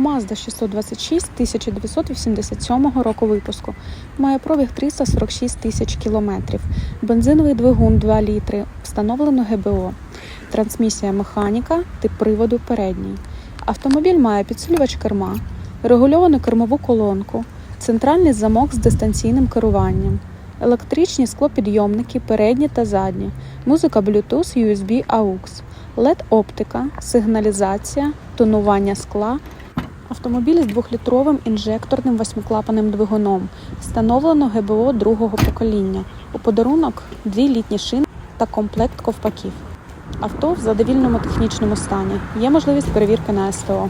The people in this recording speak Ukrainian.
Mazda 626 1987 року випуску. Має пробіг 346 тисяч кілометрів. Бензиновий двигун 2 літри. Встановлено ГБО. Трансмісія механіка, тип приводу передній. Автомобіль має підсилювач керма, регульовану кермову колонку, центральний замок з дистанційним керуванням, електричні склопідйомники передні та задні, музика Bluetooth, USB, AUX, LED-оптика, сигналізація, тонування скла. Автомобіль з двохлітровим інжекторним восьмиклапаним двигуном. Встановлено ГБО другого покоління. У подарунок дві літні шини та комплект ковпаків. Авто в задовільному технічному стані. Є можливість перевірки на СТО.